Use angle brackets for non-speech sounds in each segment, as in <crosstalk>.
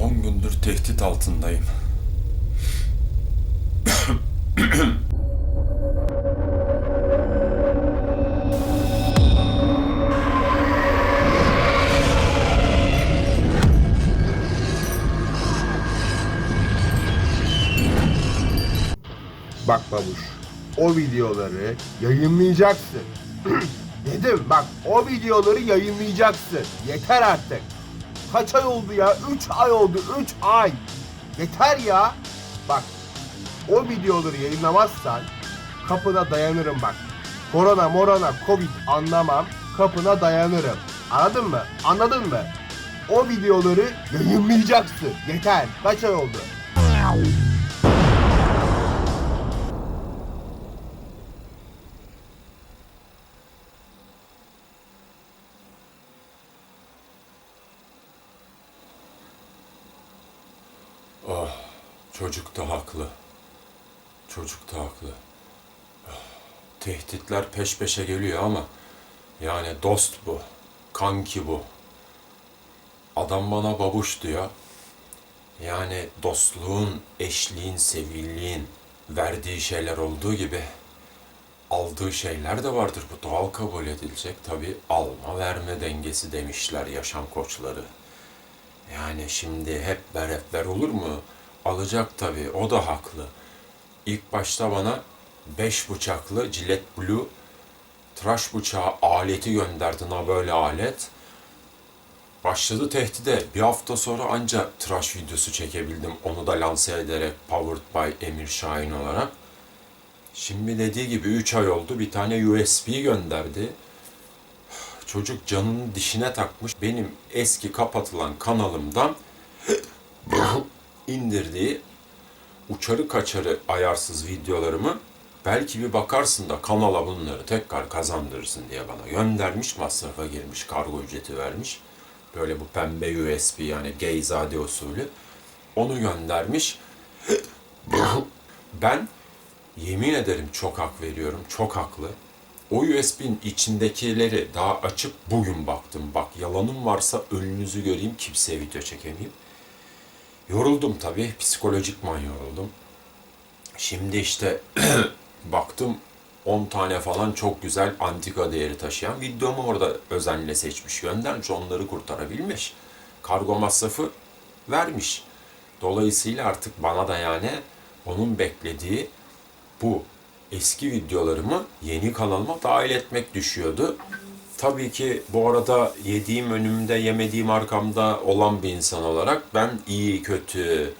10 gündür tehdit altındayım. Bak babuş, o videoları yayınlayacaksın. <clears throat> Dedim bak, o videoları yayınlayacaksın. Yeter artık. Kaç ay oldu ya? 3 ay oldu, 3 ay. Yeter ya. Bak, o videoları yayınlamazsan kapına dayanırım bak. Korona, morona, covid anlamam. Kapına dayanırım. Anladın mı? Anladın mı? O videoları yayınlayacaksın. Yeter. Kaç ay oldu? Çocuk da haklı. Çocuk da haklı. <sighs> Tehditler peş peşe geliyor ama yani dost bu. Kanki bu. Adam bana babuş diyor. Yani dostluğun, eşliğin, sevilliğin verdiği şeyler olduğu gibi aldığı şeyler de vardır. Bu doğal kabul edilecek. Tabi alma verme dengesi demişler yaşam koçları. Yani şimdi hep ver olur mu? Alacak tabii, o da haklı. İlk başta bana beş bıçaklı Gillette Blue tıraş bıçağı aleti gönderdi, na böyle alet. Başladı tehdide. Bir hafta sonra anca tıraş videosu çekebildim. Onu da lanse ederek Powered by Emir Şahin olarak. Şimdi dediği gibi 3 ay oldu. Bir tane USB gönderdi. Çocuk canını dişine takmış. Benim eski kapatılan kanalımdan <clears throat> indirdiği uçarı kaçarı ayarsız videolarımı belki bir bakarsın da kanala bunları tekrar kazandırırsın diye bana göndermiş. Masrafa girmiş, kargo ücreti vermiş. Böyle bu pembe USB yani Geyzade usulü. Onu göndermiş. <clears throat> ben yemin ederim çok hak veriyorum. Çok haklı. O USB'nin içindekileri daha açıp bugün baktım. Bak yalanım varsa önünüzü göreyim kimseye video çekemeyeyim. Yoruldum tabii. Psikolojikman yoruldum. Şimdi işte <clears throat> baktım 10 tane falan çok güzel antika değeri taşıyan videomu orada özenle seçmiş, göndermiş, onları kurtarabilmiş. Kargo masrafı vermiş. Dolayısıyla artık bana da yani onun beklediği bu eski videolarımı yeni kanalıma dahil etmek düşüyordu. Tabii ki bu arada yediğim önümde, yemediğim arkamda olan bir insan olarak ben iyi, kötü,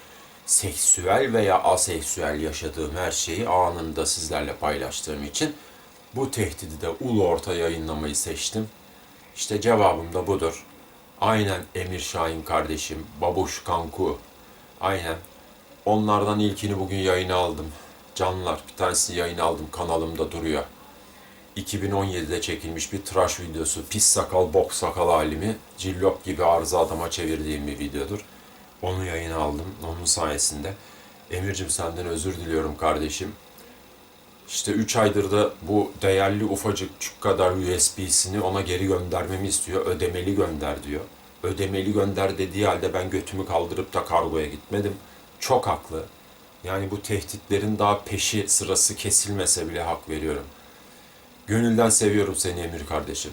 seksüel veya aseksüel yaşadığım her şeyi anında sizlerle paylaştığım için bu tehdidi de ulu orta yayınlamayı seçtim. İşte cevabım da budur. Aynen Emir Şahin kardeşim, Babuş Kanku. Aynen. Onlardan ilkini bugün yayına aldım. Canlar bir tanesini yayına aldım kanalımda duruyor. 2017'de çekilmiş bir tıraş videosu. Pis sakal, bok sakal halimi cillop gibi arıza adama çevirdiğim bir videodur. Onu yayına aldım. Onun sayesinde. Emir'cim senden özür diliyorum kardeşim. İşte 3 aydır da bu değerli ufacık çük kadar USB'sini ona geri göndermemi istiyor. Ödemeli gönder diyor. Ödemeli gönder dediği halde ben götümü kaldırıp da kargoya gitmedim. Çok haklı. Yani bu tehditlerin daha peşi sırası kesilmese bile hak veriyorum. Gönülden seviyorum seni Emir kardeşim.